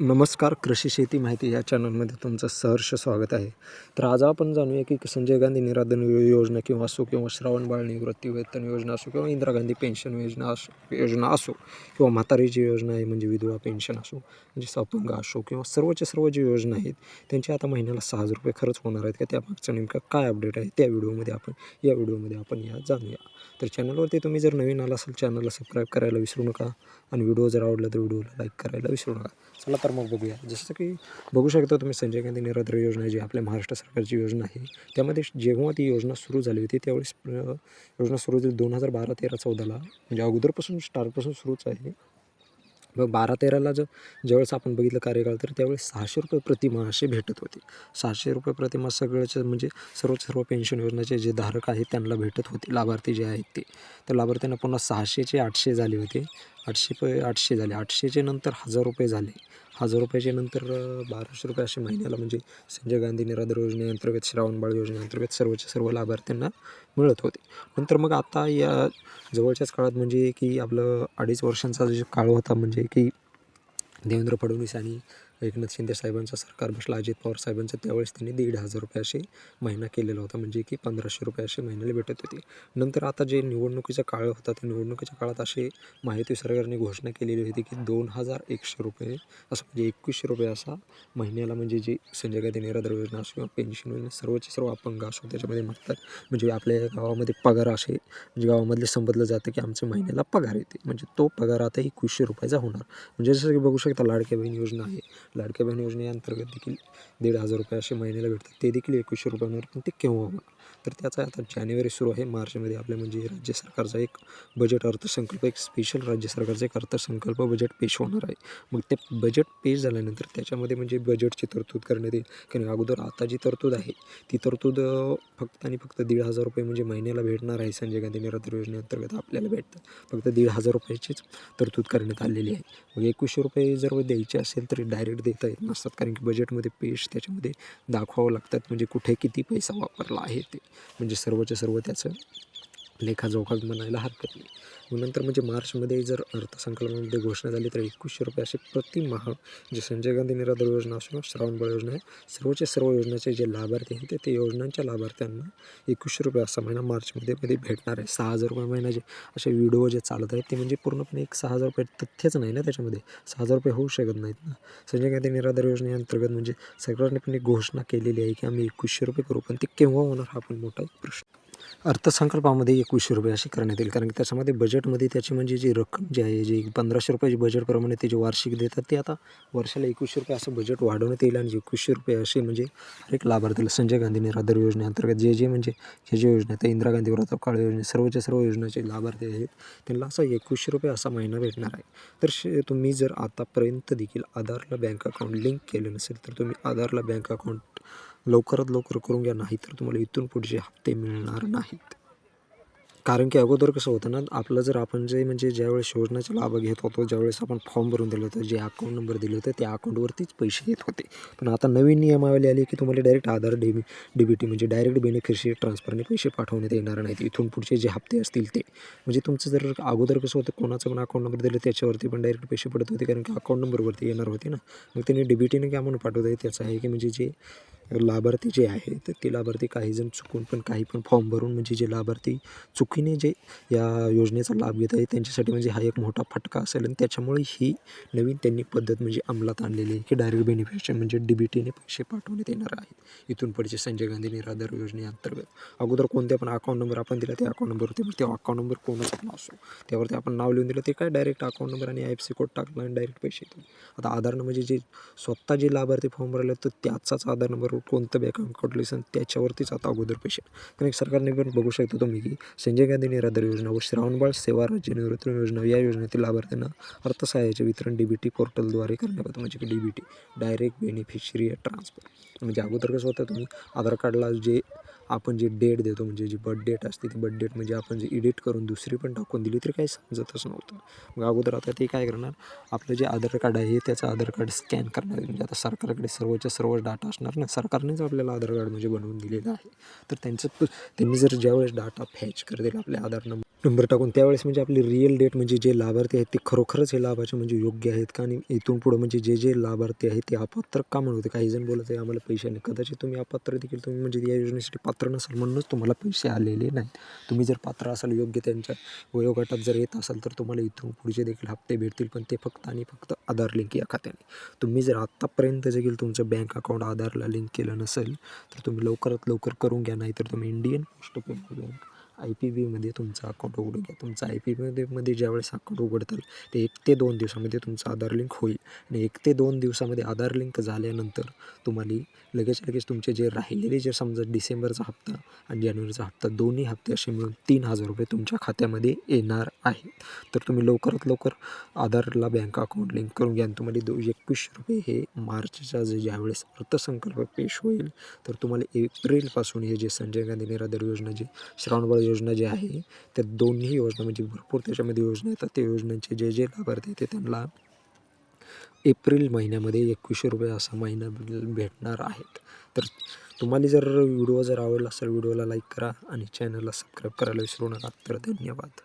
नमस्कार कृषी शेती माहिती या चॅनलमध्ये तुमचं सहर्ष स्वागत आहे. तर आज आपण जाणूया की संजय गांधी निराधन योजना किंवा असो किंवा श्रावण बाळ निवृत्ती वेतन योजना असो किंवा इंदिरा गांधी पेन्शन योजना असो योजना असो किंवा म्हातारीची योजना आहे म्हणजे विधवा पेन्शन असो म्हणजे अपंग असो किंवा सर्वच्या सर्व जे योजना आहेत त्यांची आता महिन्याला सहा हजार रुपये खर्च होणार आहेत का? त्यामागचं नेमकं काय अपडेट आहे? त्या व्हिडिओमध्ये आपण या व्हिडिओमध्ये आपण या जाणूया. तर चॅनलवरती तुम्ही जर नवीन आला असाल चॅनलला सबस्क्राईब करायला विसरू नका. आणि व्हिडिओ जर आवडला तर व्हिडिओला लाईक करायला विसरू नका. चला तर मग बघूया. जसं की बघू शकता तुम्ही संजय गांधी निराधार योजना जी आपल्या महाराष्ट्र सरकारची योजना आहे त्यामध्ये जेव्हा ती योजना सुरू झाली होती त्यावेळेस योजना सुरू झाली दोन हजार बारा तेरा चौदाला. म्हणजे अगोदरपासून स्टार्टपासून सुरूच आहे. मग बारा तेराला जर ज्यावेळेस आपण बघितलं कार्यकाळ तर त्यावेळेस सहाशे रुपये प्रतिमा असे भेटत होते. सहाशे रुपये प्रतिमा सगळ्याचे म्हणजे सर्व सर्व पेन्शन योजनेचे जे धारक आहेत त्यांना भेटत होते. लाभार्थी जे आहेत ते. तर लाभार्थ्यांना पुन्हा सहाशेचे आठशे झाले होते. आठशे प आठशे झाले. आठशेचे नंतर हजार रुपये झाले. हजार रुपयाचे नंतर बाराशे रुपये असे महिन्याला म्हणजे संजय गांधी निराधार योजनेअंतर्गत श्रावणबाळ योजनेअंतर्गत सर्वच्या सर्व लाभार्थ्यांना मिळत होते. नंतर मग आता या जवळच्याच काळात म्हणजे की आपलं अडीच वर्षांचा जो काळ होता म्हणजे की देवेंद्र फडणवीस आणि एकनाथ शिंदे साहेबांचं सरकार बसलं. अजित पवार साहेबांचं त्यावेळेस त्यांनी दीड हजार रुपये असे महिना केलेला होता. म्हणजे की पंधराशे रुपये असे महिन्याला भेटत होते. नंतर आता जे निवडणुकीचा काळ होता त्या निवडणुकीच्या काळात अशी माहिती सरकारने घोषणा केलेली होती की दोन हजार एकशे रुपये असं म्हणजे एकवीसशे रुपये असा महिन्याला म्हणजे जी संजय गांधी निराधार योजना असो किंवा पेन्शन योजना सर्वचे सर्व अपंग असो त्याच्यामध्ये म्हणतात म्हणजे आपल्या या गावामध्ये पगार असे म्हणजे गावामधले संबोधलं जातं की आमच्या महिन्याला पगार येते. म्हणजे तो पगार आता एकवीसशे रुपयाचा होणार. म्हणजे जसं की बघू शकता लाडक्या बहीण योजना आहे. लाडक्या बहीण योजनेअंतर्गत देखील दीड हजार रुपये असे महिन्याला भेटतात. ते देखील एकवीसशे रुपयांवर पण ते केव्हा होणार तर त्याचा आता जानेवारी सुरू आहे. मार्चमध्ये आपल्या म्हणजे राज्य सरकारचा एक बजेट अर्थसंकल्प एक स्पेशल राज्य सरकारचा एक अर्थसंकल्प बजेट पेश होणार आहे. मग ते बजेट पेश झाल्यानंतर त्याच्यामध्ये म्हणजे बजेटची तरतूद करण्यात येईल. कारण अगोदर आता जी तरतूद आहे ती तरतूद फक्त आणि फक्त दीड हजार रुपये म्हणजे महिन्याला भेटणार आहे. संजय गांधी निराधार योजनेअंतर्गत आपल्याला भेटतं. फक्त दीड हजार रुपयाचीच तरतूद करण्यात आलेली आहे. मग एकवीसशे रुपये जर द्यायचे असेल तर डायरेक्ट देता येत नसतात. कारण की बजेटमध्ये पेश त्याच्यामध्ये दाखवावं लागतात. म्हणजे कुठे किती पैसा वापरला आहे. म्हणजे सर्वच्या सर्व त्याचं लेखाजोखा म्हणायला हरकत नाही. नंतर म्हणजे मार्चमध्ये जर अर्थसंकल्पामध्ये घोषणा झाली तर एकवीसशे रुपये असे प्रतिमाह जे संजय गांधी निराधार योजना असो श्रावणबळ योजना आहे सर्वच्या सर्व योजनेचे जे लाभार्थी आहेत ते- ते योजनांच्या लाभार्थ्यांना एकवीसशे रुपये असा महिना मार्चमध्ये मध्ये भेटणार आहे. सहा हजार रुपये महिना जे असे व्हिडिओ जे चालत आहेत ते म्हणजे पूर्णपणे एक सहा हजार रुपये तथ्यच नाही ना त्याच्यामध्ये. सहा हजार रुपये होऊ शकत नाहीत ना. संजय गांधी निराधार योजनेअंतर्गत म्हणजे सरकारने पण एक घोषणा केलेली आहे की आम्ही एकवीसशे रुपये करू पण ते केव्हा होणार हा पण मोठा प्रश्न. अर्थसंकल्पामध्ये एकवीसशे रुपये अशी करण्यात येईल. कारण की त्याच्यामध्ये बजेटमध्ये त्याची म्हणजे जी रक्कम जी आहे जी पंधराशे रुपयाची बजेटप्रमाणे ते जे वार्षिक देतात ते आता वर्षाला एकवीसशे रुपये असं बजेट वाढवण्यात येईल आणि एकवीसशे रुपये असे म्हणजे हर एक लाभार्थीला संजय गांधी निराधार योजनेअंतर्गत जे जे म्हणजे हे जे योजना आहेत इंदिरा गांधी व्रताप काळ योजना सर्वच्या सर्व योजनाचे लाभार्थी आहेत त्यांना असा एकवीसशे रुपये असा महिना भेटणार आहे. तर शे तुम्ही जर आतापर्यंत देखील आधारला बँक अकाउंट लिंक केलं नसेल तर तुम्ही आधारला बँक अकाउंट लवकरात लवकर करून घ्या नाही तर तुम्हाला इथून पुढचे हप्ते मिळणार नाहीत. कारण की अगोदर कसं होतं ना आपलं जर आपण जे म्हणजे ज्यावेळेस योजनाचा लाभ घेत होतो ज्यावेळेस आपण फॉर्म भरून दिलं होतं जे अकाउंट नंबर दिले होते त्या अकाउंटवरतीच पैसे येत होते. पण आता नवीन नियमावली आली की तुम्हाला डायरेक्ट आधार डेबी डीबीटी म्हणजे डायरेक्ट बेनिफिशरी ट्रान्सफरने पैसे पाठवण्यात येणार नाहीत. इथून पुढचे जे हप्ते असतील ते. म्हणजे तुमचं जर अगोदर कसं होतं कोणाचं पण अकाउंट नंबर दिलं त्याच्यावरती पण डायरेक्ट पैसे पडत होते कारण की अकाउंट नंबरवरती येणार होते ना. मग त्यांनी डीबीटीने काय म्हणून पाठवत आहे त्याचं आहे की म्हणजे जे लाभार्थी जे आहे तर ते लाभार्थी काहीजण चुकून पण काही पण फॉर्म भरून म्हणजे जे लाभार्थी चुकीने जे या योजनेचा लाभ घेत आहे त्यांच्यासाठी म्हणजे हा एक मोठा फटका असेल. आणि त्याच्यामुळे ही नवीन त्यांनी पद्धत म्हणजे अंमलात आणलेली आहे की डायरेक्ट बेनिफिशियन म्हणजे डी बी टीने पैसे पाठवण्यात येणार आहेत. इथून पुढचे संजय गांधी निराधार योजनेअंतर्गत अगोदर कोणत्या पण अकाउंट नंबर आपण दिला त्या अकाउंट नंबरवरती मग ते अकाउंट नंबर कोणाचा पण असो. त्यावरती आपण नाव लिहून दिलं ते काय डायरेक्ट अकाउंट नंबर आणि आय एफ सी कोड टाकला आणि डायरेक्ट पैसे येतील आता नंबर म्हणजे जे स्वतः जे लाभार्थी फॉर्म भरले तर त्याचाच आधार नंबर कोणतं बँक अकाउंट लिसन त्याच्यावरतीच आता अगोदर पैसे कारण एक सरकारने पण बघू शकतो तुम्ही की संजय गांधी निराधार योजना व श्रावणबाळ सेवा राज्य निवृत्ती योजना या योजनेतील लाभार्थ्यांना अर्थसहाय्याचे वितरण डी बी टी पोर्टलद्वारे करण्यात येतं म्हणजे की D B T direct beneficiary transfer म्हणजे अगोदर कसं होतं तुम्ही आधार कार्डला जे आपण जे डेट देतो म्हणजे जी बर्थ डेट असते ती बर्थ डेट म्हणजे आपण जे एडिट करून दुसरी पण टाकून दिली तरी काही समजतच नव्हतं. मग अगोदर आता ते काय करणार? आपलं जे आधार कार्ड आहे त्याचं आधार कार्ड स्कॅन करणार म्हणजे आता सरकारकडे सर्वच्या सर्व डाटा असणार ना सरकारनेच आपल्याला आधार कार्ड म्हणजे बनवून दिलेलं आहे. तर त्यांचं त्यांनी जर ज्यावेळेस डाटा फॅच करतील आपल्या आधार नंबर नंबर टाकून. त्यावेळेस म्हणजे आपली रिअल डेट म्हणजे जे लाभार्थी आहेत ते खरोखरच हे लाभाचे म्हणजे योग्य आहेत का? आणि इथून पुढं म्हणजे जे जे लाभार्थी आहेत ते अपात्र का म्हणत होते काही जण बोलत आहे आम्हाला पैसे नाही. कदाचित तुम्ही अपात्र देखील तुम्ही म्हणजे या योजनेसाठी पात्र नसाल म्हणूनच तुम्हाला पैसे आलेले नाहीत. तुम्ही जर पात्र असाल योग्य त्यांच्या वयोगटात जर येत असाल तर तुम्हाला इथून पुढचे देखील हप्ते भेटतील. पण ते फक्त आणि फक्त आधार लिंक या खात्याने. तुम्ही जर आत्तापर्यंत देखील तुमचं बँक अकाउंट आधारला लिंक केलं नसेल तर तुम्ही लवकरात लवकर करून घ्या नाही तर तुम्ही Indian post payment bank I P बीमध्ये तुमचं अकाउंट उघडून घ्या तुमचं आय पी बीमध्ये मध्ये ज्यावेळेस अकाउंट उघडताल ते एक ते दोन दिवसामध्ये तुमचं आधार लिंक होईल. आणि एक ते दोन दिवसामध्ये आधार लिंक झाल्यानंतर तुम्हाला लगेच लगेच तुमचे जे राहिलेले जे समजा डिसेंबरचा हप्ता आणि जानेवारीचा हप्ता दोन्ही हप्ते असे मिळून तीन हजार रुपये तुमच्या खात्यामध्ये येणार आहेत. तर तुम्ही लवकरात लवकर आधारला बँक अकाउंट लिंक करून घ्या आणि तुम्हाला दो एकवीसशे रुपये हे मार्चच्या जे ज्यावेळेस अर्थसंकल्प पेश होईल तर तुम्हाला एप्रिलपासून हे जे संजय गांधी निराधार योजना जे श्रावणबाळ योजना जी आहे त्या दोन्ही योजना म्हणजे भरपूर त्याच्यामध्ये योजना येतात. त्या योजनांचे जे जे लाभार्थी ते त्यांना एप्रिल महिन्यामध्ये एकवीसशे रुपये असा महिना भेटणार आहेत. तर तुम्हाला जर व्हिडिओ जर आवडला असेल व्हिडिओला लाईक करा आणि चॅनलला सबस्क्राईब करायला विसरू नका. तर धन्यवाद.